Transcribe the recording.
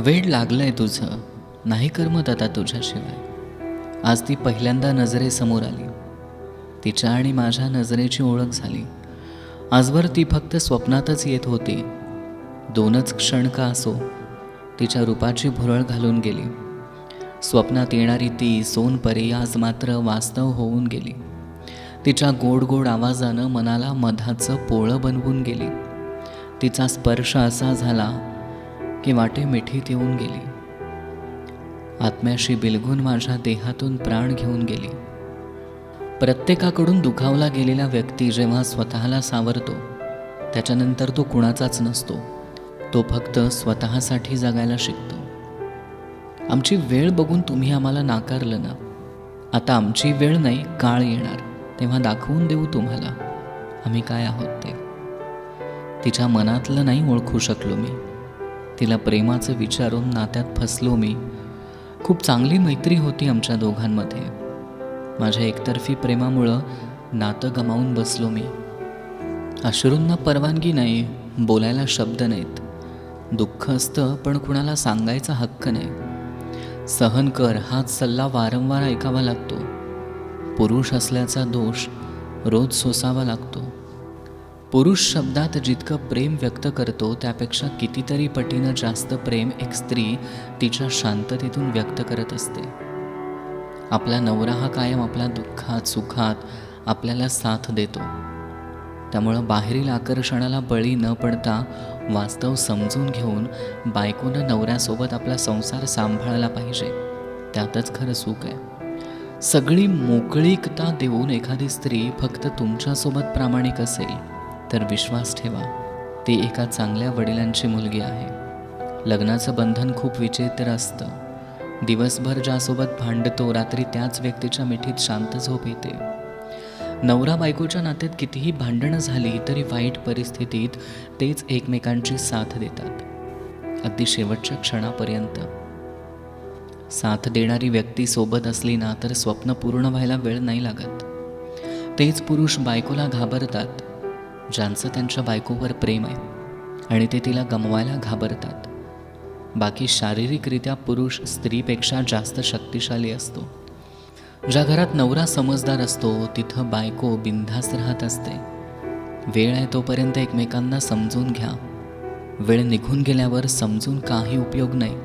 वेळ लागलंय तुझं. नाही करमत आता तुझ्याशिवाय. आज ती पहिल्यांदा नजरेसमोर आली. तिच्या आणि माझ्या नजरेची ओळख झाली. आजवर ती फक्त स्वप्नातच येत होती. दोनच क्षण का असो तिच्या रूपाची भुरळ घालून गेली. स्वप्नात येणारी ती सोनपरी आज मात्र वास्तव होऊन गेली. तिच्या गोड गोड आवाजानं मनाला मधाचं पोळं बनवून गेली. तिचा स्पर्श असा झाला की वाटे मिठीत येऊन गेली. आत्म्याशी बिलगून माझ्या देहातून प्राण घेऊन गेली. प्रत्येकाकडून दुखावला गेलेला व्यक्ती जेव्हा स्वतःला सावरतो त्याच्यानंतर तो कुणाचाच नसतो. तो फक्त स्वतःसाठी जगायला शिकतो. आमची वेळ बघून तुम्ही आम्हाला नाकारलं ना. आता आमची वेळ नाही काळ येणार. तेव्हा दाखवून देऊ तुम्हाला. आम्ही काय आहोत ते? तिच्या मनातलं नाही ओळखू शकलो मी. तिला प्रेमाचं विचारून नात्यात फसलो मी. खूप चांगली मैत्री होती आमच्या दोघांमध्ये. माझ्या एकतर्फी प्रेमामुळं नातं गमावून बसलो मी. अश्रूंना परवानगी नाही बोलायला शब्द नाहीत. दुःख असतं पण कुणाला सांगायचा हक्क नाही. सहन कर हाच सल्ला वारंवार ऐकावा लागतो. पुरुष असल्याचा दोष रोज सोसावा लागतो. पुरुष शब्दात जितकं प्रेम व्यक्त करतो त्यापेक्षा कितीतरी पटीनं जास्त प्रेम एक स्त्री तिच्या शांततेतून व्यक्त करत असते. आपला नवरा हा कायम आपल्या दुःखात सुखात आपल्याला साथ देतो. त्यामुळं बाहेरील आकर्षणाला बळी न पडता वास्तव समजून घेऊन बायकोनं नवऱ्यासोबत आपला संसार सांभाळला पाहिजे. त्यातच खरं सुख आहे. सगळी मोकळीकता देऊन एखादी स्त्री फक्त तुमच्यासोबत प्रामाणिक असेल तर विश्वास ठेवा. ती एका चांगल्या वडिलांची मुलगी आहे. लग्नाचं बंधन खूप विचित्र असतं. दिवसभर ज्यासोबत भांडतो रात्री त्याच व्यक्तीच्या मिठीत शांत झोप येते. नवरा बायकोच्या नात्यात कितीही भांडणं झाली तरी वाईट परिस्थितीत तेच एकमेकांची साथ देतात. अगदी शेवटच्या क्षणापर्यंत. साथ देणारी व्यक्ती सोबत असली ना तर स्वप्न पूर्ण व्हायला वेळ नाही लागत. तेच पुरुष बायकोला घाबरतात. ज्यांचं त्यांच्या बायकोवर प्रेम आहे आणि ते तिला गमवायला घाबरतात. बाकी शारीरिकरित्या पुरुष स्त्रीपेक्षा जास्त शक्तिशाली असतो. ज्या घरात नवरा समजदार असतो तिथं बायको बिनधास्त राहत असते. वेळ आहे तोपर्यंत एकमेकांना समजून घ्या. वेळ निघून गेल्यावर समजून काही उपयोग नाही.